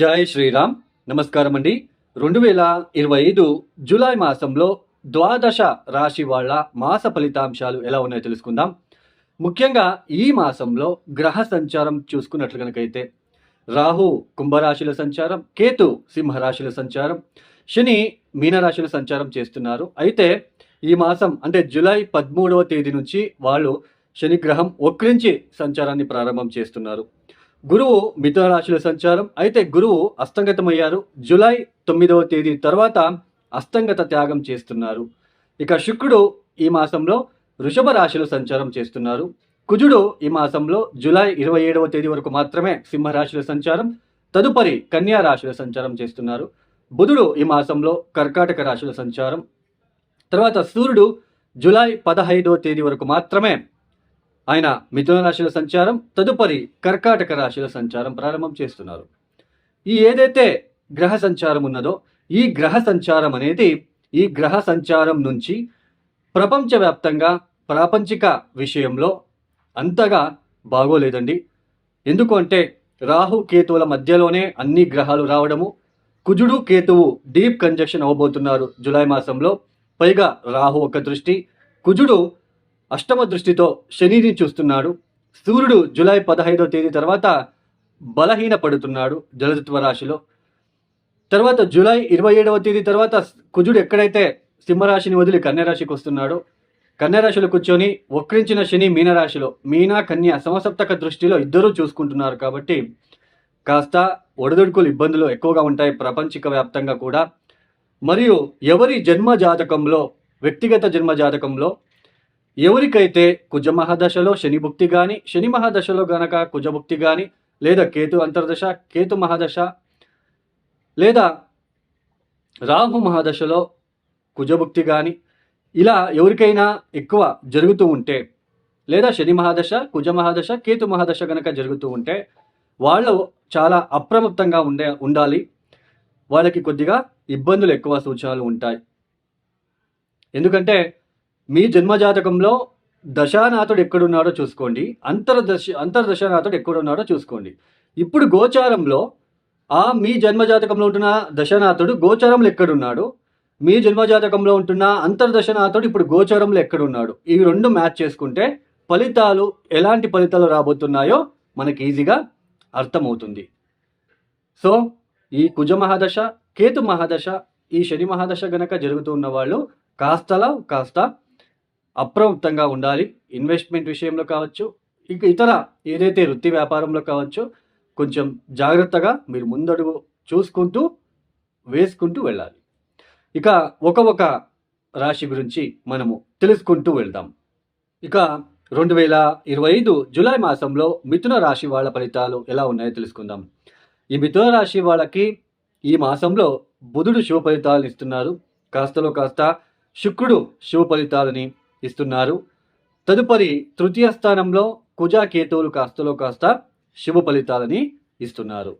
జై శ్రీరామ్. నమస్కారం అండి రెండు వేల ఇరవై ఐదు జూలై మాసంలో ద్వాదశ రాశి వాళ్ళ మాస ఫలితాంశాలు ఎలా ఉన్నాయో తెలుసుకుందాం. ముఖ్యంగా ఈ మాసంలో గ్రహ సంచారం చూసుకున్నట్లు కనుకైతే రాహు కుంభరాశిల సంచారం కేతు సింహరాశిల సంచారం శని మీనరాశిల సంచారం చేస్తున్నారు. అయితే ఈ మాసం అంటే జూలై పదమూడవ తేదీ నుంచి వాళ్ళు శని గ్రహం వక్రించి సంచారాన్ని ప్రారంభం చేస్తున్నారు. గురువు మిథున రాశిలో సంచారం. అయితే గురువు అస్తంగతమయ్యారు. జూలై తొమ్మిదవ తేదీ తర్వాత అస్తంగత త్యాగం చేస్తున్నారు. ఇక శుక్రుడు ఈ మాసంలో వృషభ రాశిలో సంచారం చేస్తున్నారు. కుజుడు ఈ మాసంలో జులై ఇరవై ఏడవ తేదీ వరకు మాత్రమే సింహరాశిలో సంచారం. తదుపరి కన్యా రాశిలో సంచారం చేస్తున్నారు. బుధుడు ఈ మాసంలో కర్కాటక రాశిలో సంచారం. తర్వాత సూర్యుడు జులై పదహైదవ తేదీ వరకు మాత్రమే ఆయన మిథున రాశుల సంచారం తదుపరి కర్కాటక రాశుల సంచారం ప్రారంభం చేస్తున్నారు. ఈ ఏదైతే గ్రహ సంచారం ఉన్నదో ఈ గ్రహ సంచారం అనేది ఈ గ్రహ సంచారం నుంచి ప్రపంచవ్యాప్తంగా ప్రాపంచిక విషయంలో అంతగా బాగోలేదండి. ఎందుకు అంటే రాహు కేతువుల మధ్యలోనే అన్ని గ్రహాలు రావడము కుజుడు కేతువు డీప్ కంజక్షన్ అవ్వబోతున్నారు జూలై మాసంలో. పైగా రాహు ఒక దృష్టి కుజుడు అష్టమ దృష్టితో శనిని చూస్తున్నాడు. సూర్యుడు జూలై పదహైదవ తేదీ తర్వాత బలహీన పడుతున్నాడు జలతత్వ రాశిలో. తర్వాత జూలై ఇరవై ఏడవ తేదీ తర్వాత కుజుడు ఎక్కడైతే సింహరాశిని వదిలి కన్యరాశికి వస్తున్నాడో కన్యరాశిలో కూర్చొని వక్రించిన శని మీనరాశిలో మీన కన్య సమసప్తక దృష్టిలో ఇద్దరూ చూసుకుంటున్నారు కాబట్టి కాస్త ఒడదొడుకులు ఇబ్బందులు ఎక్కువగా ఉంటాయి ప్రపంచిక వ్యాప్తంగా కూడా. మరియు ఎవరి జన్మ జాతకంలో వ్యక్తిగత జన్మ జాతకంలో ఎవరికైతే కుజ మహాదశలో శని భుక్తి కానీ శని మహాదశలో గనక కుజభుక్తి కానీ లేదా కేతు అంతర్దశ కేతు మహాదశ లేదా రాహు మహాదశలో కుజభుక్తి కానీ ఇలా ఎవరికైనా ఎక్కువ జరుగుతూ ఉంటే లేదా శని మహాదశ కుజ మహాదశ కేతు మహాదశ గనక జరుగుతూ ఉంటే వాళ్ళు చాలా అప్రమత్తంగా ఉండే ఉండాలి. వాళ్ళకి కొద్దిగా ఇబ్బందులు ఎక్కువ సూచనలు ఉంటాయి. ఎందుకంటే మీ జన్మజాతకంలో దశానాథుడు ఎక్కడున్నాడో చూసుకోండి. అంతర్దశ అంతర్దశానాథుడు ఎక్కడున్నాడో చూసుకోండి. ఇప్పుడు గోచారంలో ఆ మీ జన్మజాతకంలో ఉంటున్న దశనాథుడు గోచారంలో ఎక్కడున్నాడు? మీ జన్మజాతకంలో ఉంటున్న అంతర్దశనాథుడు ఇప్పుడు గోచారంలో ఎక్కడున్నాడు? ఈ రెండు మ్యాచ్ చేసుకుంటే ఫలితాలు ఎలాంటి ఫలితాలు రాబోతున్నాయో మనకి ఈజీగా అర్థమవుతుంది. సో ఈ కుజ మహాదశ కేతు మహాదశ ఈ శని మహాదశ గనక జరుగుతున్న వాళ్ళు కాస్తలా కాస్త అప్రమత్తంగా ఉండాలి. ఇన్వెస్ట్మెంట్ విషయంలో కావచ్చు ఇక ఇతర ఏదైతే వృత్తి వ్యాపారంలో కావచ్చు కొంచెం జాగ్రత్తగా మీరు ముందడుగు చూసుకుంటూ వేసుకుంటూ వెళ్ళాలి. ఇక ఒక ఒక రాశి గురించి మనము తెలుసుకుంటూ వెళ్దాం. ఇక రెండు వేల ఇరవై ఐదు జూలై మాసంలో మిథున రాశి వాళ్ళ ఫలితాలు ఎలా ఉన్నాయో తెలుసుకుందాం. ఈ మిథున రాశి వాళ్ళకి ఈ మాసంలో బుధుడు శుభ ఫలితాలను ఇస్తున్నారు. కాస్తలో కాస్త శుక్రుడు శుభ ఫలితాలని ఇస్తున్నారు. తదుపరి తృతీయ స్థానంలో కుజా కేతువులు కాస్తలో కాస్త శుభ ఫలితాలని ఇస్తున్నారు.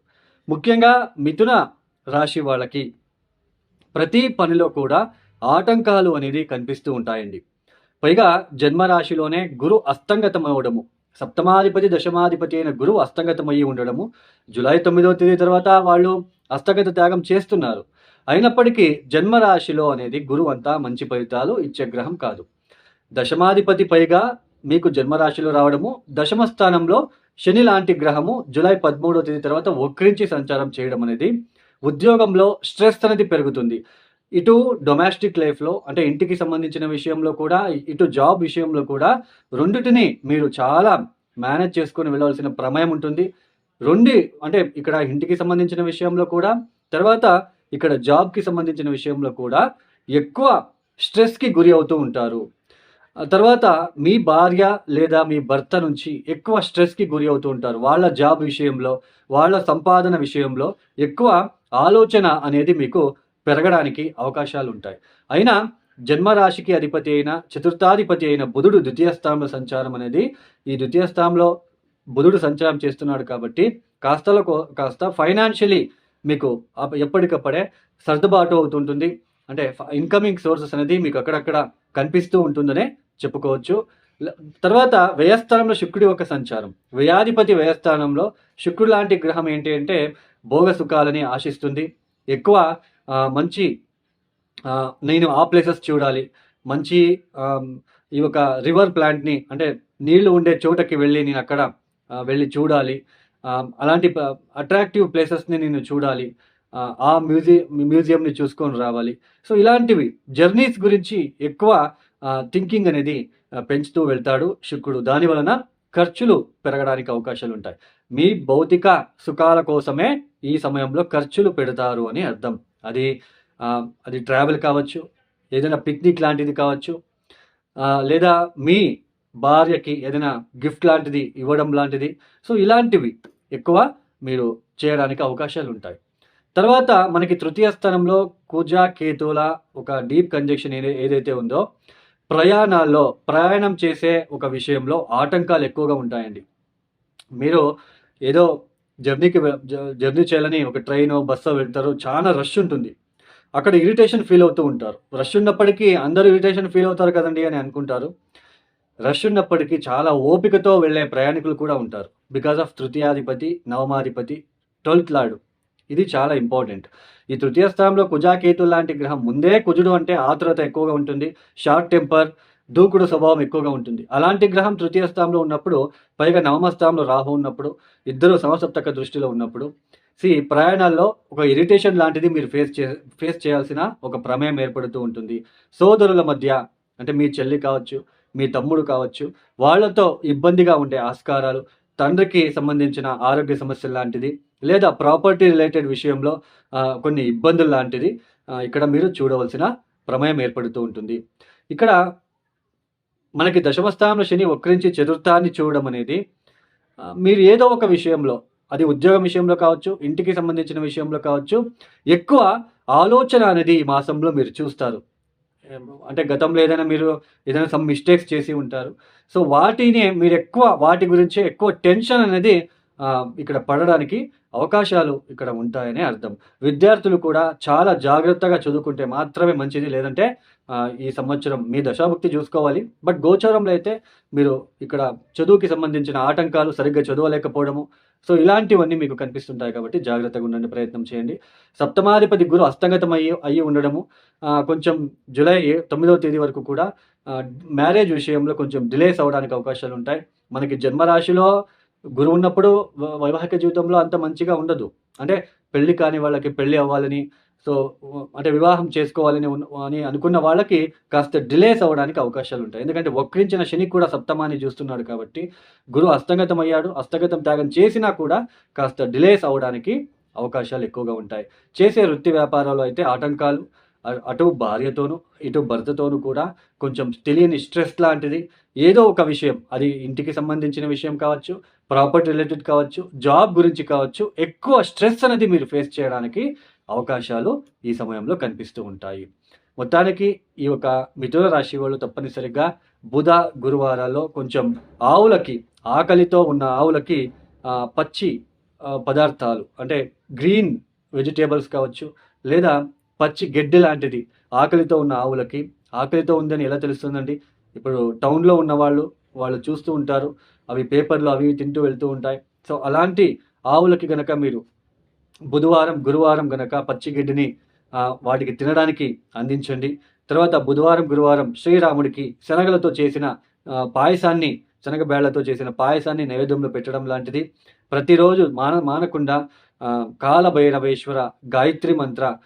ముఖ్యంగా మిథున రాశి వాళ్ళకి ప్రతి పనిలో కూడా ఆటంకాలు అనేది కనిపిస్తూ ఉంటాయండి. పైగా జన్మరాశిలోనే గురు అస్తంగతం అవ్వడము సప్తమాధిపతి దశమాధిపతి అయిన గురువు అస్తంగతమయ్యి ఉండడము జూలై తొమ్మిదవ తేదీ తర్వాత వాళ్ళు అస్తగత త్యాగం చేస్తున్నారు. అయినప్పటికీ జన్మరాశిలో అనేది గురువు అంతా మంచి ఫలితాలు ఇచ్చే గ్రహం కాదు. దశమాధిపతి పైగా మీకు జన్మరాశిలో రావడము దశమ స్థానంలో శని లాంటి గ్రహము జూలై పదమూడవ తేదీ తర్వాత వక్రించి సంచారం చేయడం అనేది ఉద్యోగంలో స్ట్రెస్ అనేది పెరుగుతుంది. ఇటు డొమెస్టిక్ లైఫ్లో అంటే ఇంటికి సంబంధించిన విషయంలో కూడా ఇటు జాబ్ విషయంలో కూడా రెండిటిని మీరు చాలా మేనేజ్ చేసుకొని వెళ్ళవలసిన ప్రమేయం ఉంటుంది. రెండు అంటే ఇక్కడ ఇంటికి సంబంధించిన విషయంలో కూడా తర్వాత ఇక్కడ జాబ్కి సంబంధించిన విషయంలో కూడా ఎక్కువ స్ట్రెస్కి గురి అవుతూ ఉంటారు. తర్వాత మీ భార్య లేదా మీ భర్త నుంచి ఎక్కువ స్ట్రెస్కి గురి అవుతూ ఉంటారు. వాళ్ళ జాబ్ విషయంలో వాళ్ళ సంపాదన విషయంలో ఎక్కువ ఆలోచన అనేది మీకు పెరగడానికి అవకాశాలు ఉంటాయి. అయినా జన్మరాశికి అధిపతి అయిన చతుర్థాధిపతి అయిన బుధుడు ద్వితీయ స్థానంలో సంచారం అనేది ఈ ద్వితీయ స్థానంలో బుధుడు సంచారం చేస్తున్నాడు కాబట్టి కాస్తలో కాస్త ఫైనాన్షియలీ మీకు ఎప్పటికప్పుడే సర్దుబాటు అవుతుంటుంది. అంటే ఇన్కమింగ్ సోర్సెస్ అనేది మీకు అక్కడక్కడ కనిపిస్తూ ఉంటుందనే చెప్పుకోవచ్చు. తర్వాత వ్యయస్థానంలో శుక్రుడి యొక్క సంచారం. వ్యయాధిపతి వ్యయస్థానంలో శుక్రుడు లాంటి గ్రహం ఏంటి అంటే భోగ సుఖాలని ఆశిస్తుంది. ఎక్కువ మంచి నేను ఆ ప్లేసెస్ చూడాలి. మంచి ఈ యొక్క రివర్ ప్లాంట్ని అంటే నీళ్ళు ఉండే చోటకి వెళ్ళి నేను అక్కడ వెళ్ళి చూడాలి. అలాంటి అట్రాక్టివ్ ప్లేసెస్ని నేను చూడాలి. ఆ, మ్యూజియం మ్యూజియంని చూసుకొని రావాలి. సో ఇలాంటివి జర్నీస్ గురించి ఎక్కువ థింకింగ్ అనేది పెంచుతూ వెళ్తాడు శుక్రుడు. దాని వలన ఖర్చులు పెరగడానికి అవకాశాలు ఉంటాయి. మీ భౌతిక సుఖాల కోసమే ఈ సమయంలో ఖర్చులు పెడతారు అని అర్థం. అది అది ట్రావెల్ కావచ్చు ఏదైనా పిక్నిక్ లాంటిది కావచ్చు లేదా మీ భార్యకి ఏదైనా గిఫ్ట్ లాంటిది ఇవ్వడం లాంటిది. సో ఇలాంటివి ఎక్కువ మీరు చేయడానికి అవకాశాలు ఉంటాయి. తర్వాత మనకి తృతీయ స్థానంలో కుజ కేతుల ఒక డీప్ కంజక్షన్ ఏదైతే ఉందో ప్రయాణాల్లో ప్రయాణం చేసే ఒక విషయంలో ఆటంకాలు ఎక్కువగా ఉంటాయండి. మీరు ఏదో జర్నీకి జర్నీ చేయాలని ఒక ట్రైన్ బస్సు వెళ్తారు చాలా రష్ ఉంటుంది. అక్కడ ఇరిటేషన్ ఫీల్ అవుతూ ఉంటారు. రష్ ఉన్నప్పటికీ అందరూ ఇరిటేషన్ ఫీల్ అవుతారు కదండి అని అనుకుంటారు. రష్ ఉన్నప్పటికీ చాలా ఓపికతో వెళ్ళే ప్రయాణికులు కూడా ఉంటారు. బికాస్ ఆఫ్ తృతీయాధిపతి నవమాధిపతి ట్వెల్త్ లాడు ఇది చాలా ఇంపార్టెంట్. ఈ తృతీయ స్థానంలో కుజాకేతు లాంటి గ్రహం ముందే కుజుడు అంటే ఆతురత ఎక్కువగా ఉంటుంది షార్ట్ టెంపర్ దూకుడు స్వభావం ఎక్కువగా ఉంటుంది. అలాంటి గ్రహం తృతీయ స్థానంలో ఉన్నప్పుడు పైగా నవమ స్థానంలో రాహు ఉన్నప్పుడు ఇద్దరు సమసప్తక దృష్టిలో ఉన్నప్పుడు సి ప్రయాణాల్లో ఒక ఇరిటేషన్ లాంటిది మీరు ఫేస్ చే ఫేస్ చేయాల్సిన ఒక ప్రమేయం ఏర్పడుతూ ఉంటుంది. సోదరుల మధ్య అంటే మీ చెల్లి కావచ్చు మీ తమ్ముడు కావచ్చు వాళ్ళతో ఇబ్బందిగా ఉండే ఆస్కారాలు తండ్రికి సంబంధించిన ఆరోగ్య సమస్యలు లాంటిది లేదా ప్రాపర్టీ రిలేటెడ్ విషయంలో కొన్ని ఇబ్బందులు లాంటిది ఇక్కడ మీరు చూడవలసిన ప్రమేయం ఏర్పడుతూ ఉంటుంది. ఇక్కడ మనకి దశమస్థానంలో శని వక్రించి చతుర్థాన్ని చూడడం అనేది మీరు ఏదో ఒక విషయంలో అది ఉద్యోగం విషయంలో కావచ్చు ఇంటికి సంబంధించిన విషయంలో కావచ్చు ఎక్కువ ఆలోచన అనేది ఈ మాసంలో మీరు చూస్తారు. అంటే గతంలో ఏదైనా మీరు ఏదైనా సమ్ మిస్టేక్స్ చేసి ఉంటారు. సో వాటిని మీరు ఎక్కువ వాటి గురించి ఎక్కువ టెన్షన్ అనేది ఇక్కడ పడడానికి అవకాశాలు ఇక్కడ ఉంటాయనే అర్థం. విద్యార్థులు కూడా చాలా జాగ్రత్తగా చదువుకుంటే మాత్రమే మంచిది. లేదంటే ఈ సంవత్సరం మీ దశాభుక్తి చూసుకోవాలి. బట్ గోచారంలో అయితే మీరు ఇక్కడ చదువుకి సంబంధించిన ఆటంకాలు సరిగ్గా చదవలేకపోవడము. సో ఇలాంటివన్నీ మీకు కనిపిస్తుంటాయి కాబట్టి జాగ్రత్తగా ఉండండి ప్రయత్నం చేయండి. సప్తమాధిపతి గురు హస్తగతం అయ్యి అయ్యి ఉండడము. కొంచెం జూలై తొమ్మిదవ తేదీ వరకు కూడా మ్యారేజ్ విషయంలో కొంచెం డిలేస్ అవడానికి అవకాశాలు ఉంటాయి. మనకి జన్మరాశిలో గురువు ఉన్నప్పుడు వైవాహిక జీవితంలో అంత మంచిగా ఉండదు. అంటే పెళ్ళి కాని వాళ్ళకి పెళ్ళి అవ్వాలని సో అంటే వివాహం చేసుకోవాలని అని అనుకున్న వాళ్ళకి కాస్త డిలేస్ అవ్వడానికి అవకాశాలు ఉంటాయి. ఎందుకంటే వక్రించిన శని కూడా సప్తమాన్ని చూస్తున్నాడు కాబట్టి గురువు హస్తగతం అయ్యాడు హస్తగతం త్యాగం చేసినా కూడా కాస్త డిలేస్ అవ్వడానికి అవకాశాలు ఎక్కువగా ఉంటాయి. చేసే వృత్తి వ్యాపారాలు అయితే ఆటంకాలు అటు భార్యతోనూ ఇటు భర్తతోనూ కూడా కొంచెం తెలియని స్ట్రెస్ లాంటిది. ఏదో ఒక విషయం అది ఇంటికి సంబంధించిన విషయం కావచ్చు ప్రాపర్టీ రిలేటెడ్ కావచ్చు జాబ్ గురించి కావచ్చు ఎక్కువ స్ట్రెస్ అనేది మీరు ఫేస్ చేయడానికి అవకాశాలు ఈ సమయంలో కనిపిస్తూ ఉంటాయి. మొత్తానికి ఈ యొక్క మిథున రాశి వాళ్ళు తప్పనిసరిగా బుధ గురువారాల్లో కొంచెం ఆవులకి ఆకలితో ఉన్న ఆవులకి పచ్చి పదార్థాలు అంటే గ్రీన్ వెజిటేబుల్స్ కావచ్చు లేదా పచ్చి గడ్డి లాంటిది ఆకలితో ఉన్న ఆవులకి ఆకలితో ఉందని ఎలా తెలుస్తుందండి? ఇప్పుడు టౌన్లో ఉన్న వాళ్ళు వాళ్ళు చూస్తూ ఉంటారు అవి పేపర్లు అవి తింటూ వెళ్తూ ఉంటాయి. సో అలాంటి ఆవులకి గనక మీరు బుధవారం గురువారం గనక పచ్చి గడ్డిని వాటికి తినడానికి అందించండి. తర్వాత బుధవారం గురువారం శ్రీరాముడికి శనగలతో చేసిన పాయసాన్ని శనగబేళ్ళతో చేసిన పాయసాన్ని నైవేద్యంలో పెట్టడం లాంటిది. ప్రతిరోజు మాన మానకుండా కాలభైరవేశ్వర గాయత్రి మంత్ర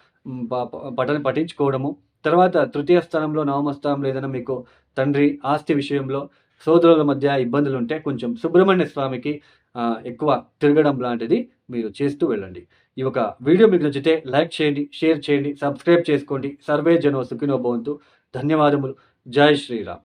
ప- ప- పఠన పఠించుకోవడము. తర్వాత తృతీయ స్థానంలో నవమ స్థానంలో ఏదైనా మీకు తండ్రి ఆస్తి విషయంలో సోదరుల మధ్య ఇబ్బందులు ఉంటే కొంచెం సుబ్రహ్మణ్య స్వామికి ఎక్కువ తిరగడం లాంటిది మీరు చేస్తూ వెళ్ళండి. ఈ ఒక వీడియో మీకు నచ్చితే లైక్ చేయండి షేర్ చేయండి సబ్స్క్రైబ్ చేసుకోండి. సర్వే జనో సుఖినో భవంతు. ధన్యవాదములు. జై శ్రీరామ్.